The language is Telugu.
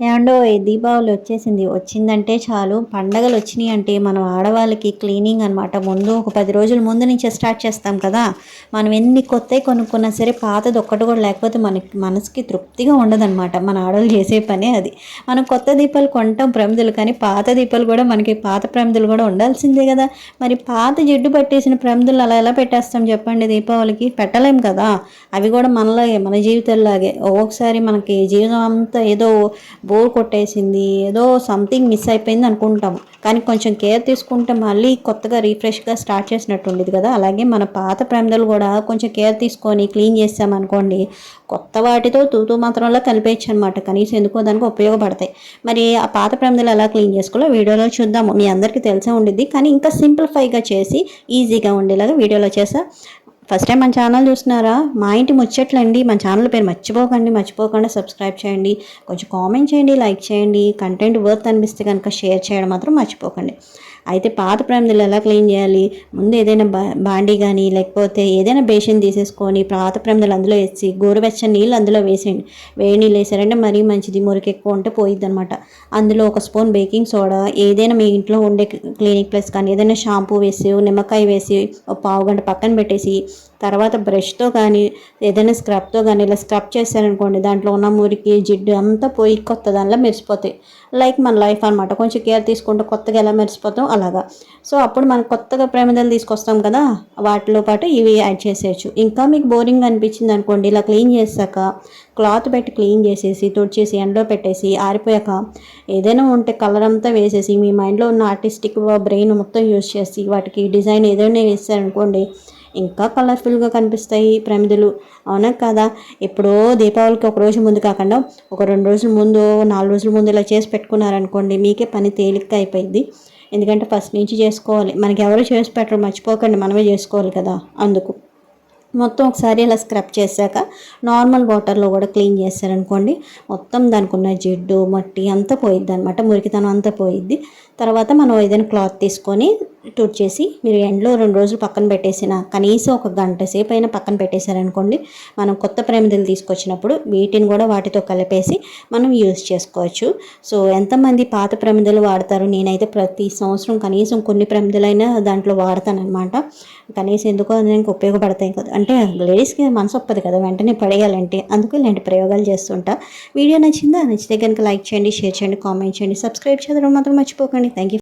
ఏమండో దీపావళి వచ్చేసింది. వచ్చిందంటే చాలు. పండగలు వచ్చినాయి అంటే మనం ఆడవాళ్ళకి క్లీనింగ్ అనమాట ముందు ఒక పది రోజుల ముందు నుంచే స్టార్ట్ చేస్తాం కదా. మనం ఎన్ని కొత్తవి కొనుక్కున్నా సరే పాతది ఒక్కటి కూడా లేకపోతే మనకి మనసుకి తృప్తిగా ఉండదన్నమాట. మన ఆడవాళ్ళు చేసే పనే అది. మనం కొత్త దీపాలు కొంటాం ప్రమిదలు కానీ పాత దీపాలు కూడా మనకి పాత ప్రమిదలు కూడా ఉండాల్సిందే కదా. మరి పాత జిడ్డు పట్టేసిన ప్రమిదలు అలా ఎలా పెట్టేస్తాం చెప్పండి దీపావళికి? పెట్టలేం కదా. అవి కూడా మనలాగే మన జీవితంలాగే. ఒక్కొక్కసారి మనకి జీవితం అంతా ఏదో బోర్ కొట్టేసింది ఏదో సంథింగ్ మిస్ అయిపోయింది అనుకుంటాము. కానీ కొంచెం కేర్ తీసుకుంటే మళ్ళీ కొత్తగా రీఫ్రెష్గా స్టార్ట్ చేసినట్టు ఉండేది కదా. అలాగే మన పాత ప్రేమలు కూడా కొంచెం కేర్ తీసుకొని క్లీన్ చేసామనుకోండి కొత్త వాటితో తూతూ మాత్రంలో కలిపేయచ్చు అనమాట కనీసం ఎందుకో దానికి ఉపయోగపడతాయి. మరి ఆ పాత ప్రమిదలు ఎలా క్లీన్ చేసుకోవాలో వీడియోలో చూద్దాము. మీ అందరికీ తెలిసే ఉండిద్ది. కానీ ఇంకా సింప్లిఫైగా చేసి ఈజీగా ఉండేలాగా వీడియోలో చేసా. ఫస్ట్ టైం మన ఛానల్ చూస్తున్నారా? మా ఇంటి ముచ్చట్లండి. మన ఛానల్ పేరు మర్చిపోకండి. మర్చిపోకుండా సబ్స్క్రైబ్ చేయండి. కొంచెం కామెంట్ చేయండి లైక్ చేయండి. కంటెంట్ వర్త్ అనిపిస్తే కనుక షేర్ చేయడం మాత్రం మర్చిపోకండి. అయితే పాత ప్రమిదలు ఎలా క్లీన్ చేయాలి? ముందు ఏదైనా బా బాండీ కానీ లేకపోతే ఏదైనా బేషన్ తీసేసుకొని పాత ప్రమిదలు అందులో వేసి గోరువెచ్చని నీళ్ళు అందులో వేసేయండి వేడి నీళ్ళు వేసారంటే మరీ మంచిది. మురికి ఎక్కువ ఉంటే పోయిద్ది అనమాట అందులో ఒక స్పూన్ బేకింగ్ సోడా ఏదైనా మీ ఇంట్లో ఉండే క్లినిక్ ప్లస్ కానీ ఏదైనా షాంపూ వేసి నిమ్మకాయ వేసి ఒక పావు గంట పక్కన పెట్టేసి తర్వాత బ్రష్తో కానీ ఏదైనా స్క్రబ్తో కానీ ఇలా స్క్రబ్ చేశారనుకోండి దాంట్లో ఉన్న మురికి జిడ్డు అంతా పోయి కొత్త దానిలో మెరిసిపోతాయి. లైక్ మన లైఫ్ అనమాట కొంచెం కేర్ తీసుకుంటే కొత్తగా ఎలా మెరిసిపోతాం? అలాగా. సో అప్పుడు మనం కొత్తగా ప్రమిదలు తీసుకొస్తాం కదా వాటిలో పాటు ఇవి యాడ్ చేసేయచ్చు. ఇంకా మీకు బోరింగ్ అనిపించింది అనుకోండి ఇలా క్లీన్ చేశాక క్లాత్ పెట్టి క్లీన్ చేసేసి తుడిచేసి ఎండలో పెట్టేసి ఆరిపోయాక ఏదైనా ఉంటే కలర్ అంతా వేసేసి మీ మైండ్లో ఉన్న ఆర్టిస్టిక్ బ్రెయిన్ మొత్తం యూజ్ చేసి వాటికి డిజైన్ ఏదైనా వేసారనుకోండి ఇంకా కలర్ఫుల్గా కనిపిస్తాయి ప్రమిదలు. అవునా కదా? ఎప్పుడో దీపావళికి ఒక రోజు ముందు కాకుండా ఒక రెండు రోజుల ముందు నాలుగు రోజుల ముందు ఇలా చేసి పెట్టుకున్నారనుకోండి మీకే పని తేలిక అయిపోయింది. ఎందుకంటే ఫస్ట్ నుంచి చేసుకోవాలి. మనకి ఎవరు చేసి పెట్టరు మర్చిపోకండి మనమే చేసుకోవాలి కదా అందుకు. మొత్తం ఒకసారి ఇలా స్క్రబ్ చేశాక నార్మల్ వాటర్లో కూడా క్లీన్ చేశారనుకోండి మొత్తం దానికి ఉన్న జిడ్డు మట్టి అంతా పోయిద్ది అనమాట మురికితనం అంతా పోయిద్ది. తర్వాత మనం ఏదైనా క్లాత్ తీసుకొని చేసి మీరు ఎండలో రెండు రోజులు పక్కన పెట్టేసిన కనీసం ఒక గంట సేపు అయినా పక్కన పెట్టేశారనుకోండి మనం కొత్త ప్రమిదలు తీసుకొచ్చినప్పుడు వీటిని కూడా వాటితో కలిపేసి మనం యూజ్ చేసుకోవచ్చు. సో ఎంతమంది పాత ప్రమిదలు వాడతారు నేనైతే ప్రతి సంవత్సరం కనీసం కొన్ని ప్రమిదలైనా దాంట్లో వాడతానమాట కనీసం ఎందుకో దానికి ఉపయోగపడతాయి కదా. అంటే లేడీస్కి మనసు ఒప్పదు కదా వెంటనే పడేయాలంటే అందుకు ఇలాంటి ప్రయోగాలు చేస్తుంటా. వీడియో నచ్చిందా? నచ్చితే కనుక లైక్ చేయండి షేర్ చేయండి కామెంట్ చేయండి సబ్స్క్రైబ్ చేయడం మాత్రం మర్చిపోకండి. Thank you